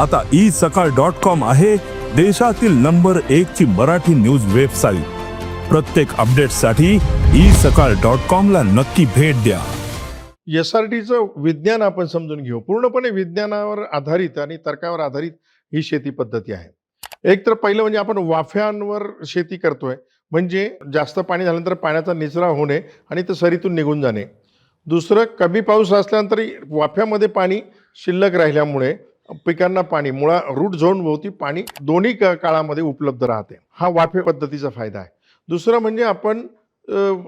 आता ई सकाळ dot com आहे देशातील नंबर एक ची मराठी न्यूज वेबसाईट. प्रत्येक अपडेटसाठी ई सकाळ डॉट कॉम ला नक्की भेट द्या. एस आर टीचं विज्ञान आपण समजून घेऊ. पूर्णपणे विज्ञानावर आधारित आणि तर्कावर आधारित ही शेती पद्धती आहे. एक तर पहिलं म्हणजे आपण वाफ्यांवर शेती करतोय. म्हणजे जास्त पाणी झाल्यानंतर पाण्याचा निचरा होणे आणि ते सरीतून निघून जाणे. दुसरं कमी पाऊस असल्यानंतर वाफ्यामध्ये पाणी शिल्लक राहिल्यामुळे पिकांना पाणी मुळा रूट झोन भोवती पाणी दोन्ही काळामध्ये उपलब्ध राहते. हा वाफे पद्धतीचा फायदा आहे. दुसरं म्हणजे आपण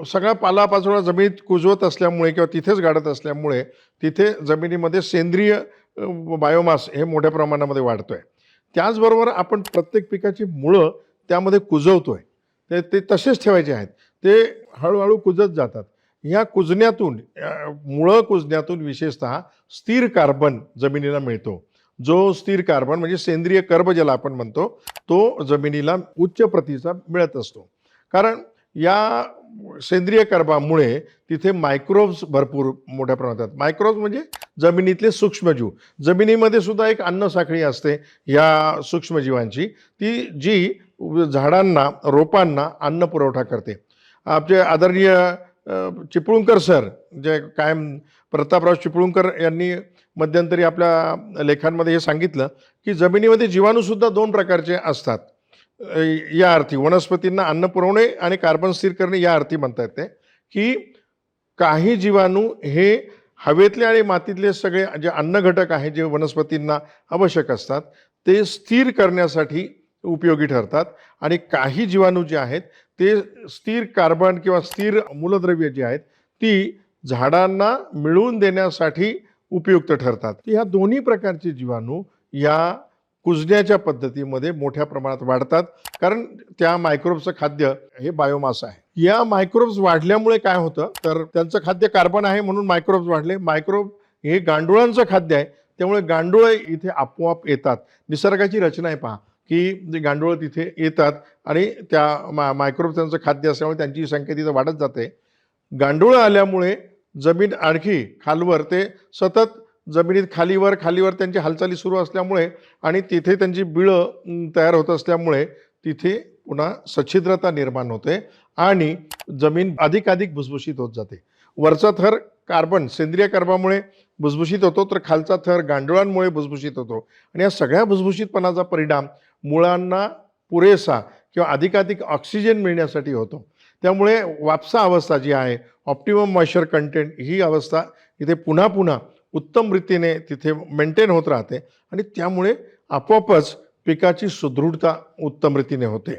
सगळा पालापाचोळा जमिनीत कुजवत असल्यामुळे किंवा तिथेच गाडत असल्यामुळे तिथे जमिनीमध्ये सेंद्रिय बायोमास हे मोठ्या प्रमाणामध्ये वाढतोय. त्याचबरोबर आपण प्रत्येक पिकाची मुळं त्यामध्ये कुजवतोय. ते ते तसेच ठेवायचे आहेत. ते हळूहळू कुजत जातात. ह्या कुजण्यातून मुळं कुजण्यातून विशेषतः स्थिर कार्बन जमिनीला मिळतो. जो स्थिर कार्बन म्हणजे सेंद्रिय कर्ब ज्याला आपण म्हणतो तो जमिनीला उच्च प्रतीचा मिळत असतो. कारण या सेंद्रिय कर्बामुळे तिथे मायक्रोब्स भरपूर मोठ्या प्रमाणात आहेत. मायक्रोब्स म्हणजे जमिनीतले सूक्ष्मजीव. जमिनीमध्ये सुद्धा एक अन्न साखळी असते या सूक्ष्मजीवांची. ती जी झाडांना रोपांना अन्न पुरवठा करते. आपले आदरणीय चिपळूणकर सर जे कायम प्रतापराव चिपळूणकर यांनी मध्यंतरी आपल्या लेखांमध्ये हे सांगितलं की जमिनीमध्ये जीवाणूसुद्धा दोन प्रकारचे असतात. या अर्थी वनस्पतींना अन्न पुरवणे आणि कार्बन स्थिर करणे या अर्थी म्हणता येते की काही जीवाणू हे हवेतले आणि मातीतले सगळे जे अन्न घटक आहे जे वनस्पतींना आवश्यक असतात ते स्थिर करण्यासाठी उपयोगी ठरतात. आणि काही जीवाणू जे आहेत ते स्थिर कार्बन किंवा स्थिर मूलद्रव्य जी आहेत ती झाडांना मिळवून देण्यासाठी उपयुक्त ठरतात. ह्या दोन्ही प्रकारचे जीवाणू या कुजण्याच्या पद्धतीमध्ये मोठ्या प्रमाणात वाढतात. कारण त्या मायक्रोब्सचं खाद्य हे बायोमास आहे. या मायक्रोब्स वाढल्यामुळे काय होतं? तर त्यांचं खाद्य कार्बन आहे म्हणून मायक्रोब्स वाढले. मायक्रोब हे गांडुळांचं खाद्य आहे. त्यामुळे गांडुळे इथे आपोआप येतात. निसर्गाची रचना आहे पहा. की जे गांडूळ तिथे येतात आणि त्या मा मायक्रोब त्यांचं खाद्य असल्यामुळे त्यांची संख्या तिथं वाढत जाते. गांडूळ आल्यामुळे जमीन आणखी खालवर ते सतत जमिनीत खालीवर खालीवर त्यांची हालचाली सुरू असल्यामुळे आणि तिथे त्यांची बिळं तयार होत असल्यामुळे तिथे पुन्हा सच्छिद्रता निर्माण होते आणि जमीन अधिकाधिक भुसभुशीत होत जाते. वरचा थर कार्बन सेंद्रिय कार्बामुळे भुसभुशीत होतो तर खालचा थर गांडुळांमुळे भुसभुशीत होतो. आणि या सगळ्या भुसभुशीतपणाचा परिणाम मुळांना पुरेसा किंवा अधिकाधिक ऑक्सिजन मिळण्यासाठी होतो. त्यामुळे वापसा अवस्था जी आहे ऑप्टिमम मॉइश्चर कंटेंट ही अवस्था इथे पुन्हा पुन्हा उत्तम रीतीने तिथे मेंटेन होत राहते आणि त्यामुळे आपोआपच पिकाची सुदृढता उत्तम रीतीने होते.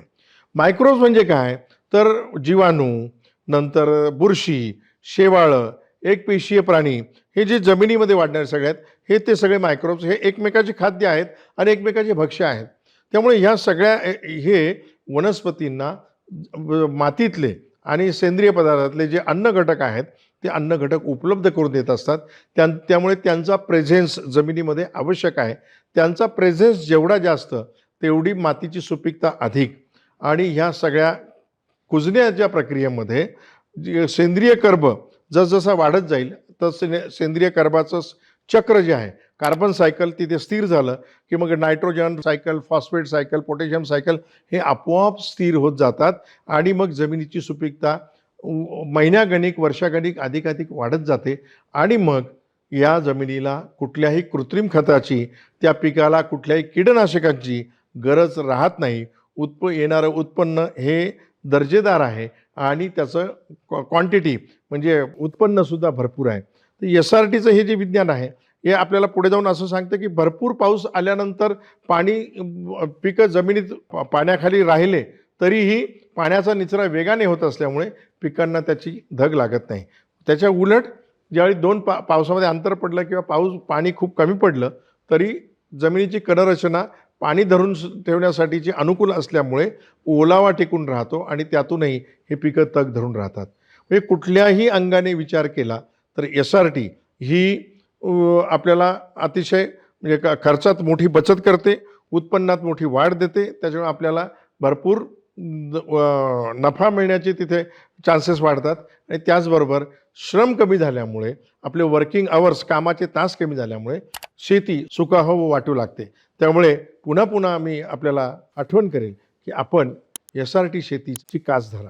मायक्रोज म्हणजे काय? तर जीवाणू नंतर बुरशी शेवाळं एक पेशीय प्राणी हे जे जमिनीमध्ये वाढणारे सगळे आहेत हे ते सगळे मायक्रोब्स हे एकमेकाचे खाद्य आहेत आणि एकमेकाचे भक्ष्य आहेत. त्यामुळे ह्या सगळ्या हे वनस्पतींना मातीतले आणि सेंद्रिय पदार्थातले जे अन्न घटक आहेत ते अन्न घटक उपलब्ध करून देत असतात. त्या त्यामुळे त्यांचा प्रेझेन्स जमिनीमध्ये आवश्यक आहे. त्यांचा प्रेझेन्स जेवढा जास्त तेवढी मातीची सुपीकता अधिक. आणि ह्या सगळ्या कुजण्याच्या प्रक्रियेमध्ये जे सेंद्रिय कर्ब जसजसा वाढत जाईल तस सेंद्रिय कर्बाचं चक्र जे आहे कार्बन सायकल तिथे स्थिर झालं की मग nitrogen cycle phosphate cycle potassium cycle हे आपोआप स्थिर होत जातात आणि मग जमिनीची सुपीकता महिन्यागणिक वर्षागणिक अधिकाधिक वाढत जाते आणि मग या जमिनीला कुठल्याही कृत्रिम खताची त्या पिकाला कुठल्याही कीटकनाशकांची गरज राहत नाही. उत्प येणारं उत्पन्न हे दर्जेदार आहे आणि त्याचं क्वांटिटी म्हणजे उत्पन्नसुद्धा भरपूर आहे. तर एस आर टीचं हे जे विज्ञान आहे हे आपल्याला पुढे जाऊन असं सांगतं की भरपूर पाऊस आल्यानंतर पाणी पिकं जमिनीत पाण्याखाली राहिले तरीही पाण्याचा निचरा वेगाने होत असल्यामुळे पिकांना त्याची धग लागत नाही. त्याच्या उलट ज्यावेळी दोन पा पावसामध्ये अंतर पडलं किंवा पाऊस पाणी खूप कमी पडलं तरी जमिनीची कणरचना पाणी धरून ठेवण्यासाठीची अनुकूल असल्यामुळे ओलावा टिकून राहतो आणि त्यातूनही हे पिकं तग धरून राहतात. हे कुठल्याही अंगाने विचार केला तर एस आर टी ही आपल्याला अतिशय म्हणजे का खर्चात मोठी बचत करते उत्पन्नात मोठी वाढ देते त्याच्यामुळे आपल्याला भरपूर नफा मिळण्याचे तिथे चान्सेस वाढतात. आणि त्याचबरोबर श्रम कमी झाल्यामुळे आपले वर्किंग आवर्स कामाचे तास कमी झाल्यामुळे शेती सुखाह व वाटू लागते. त्यामुळे पुन्हा पुन्हा मी आपल्याला आठवण करेल की आपण एस आर टी शेतीची कास धरा.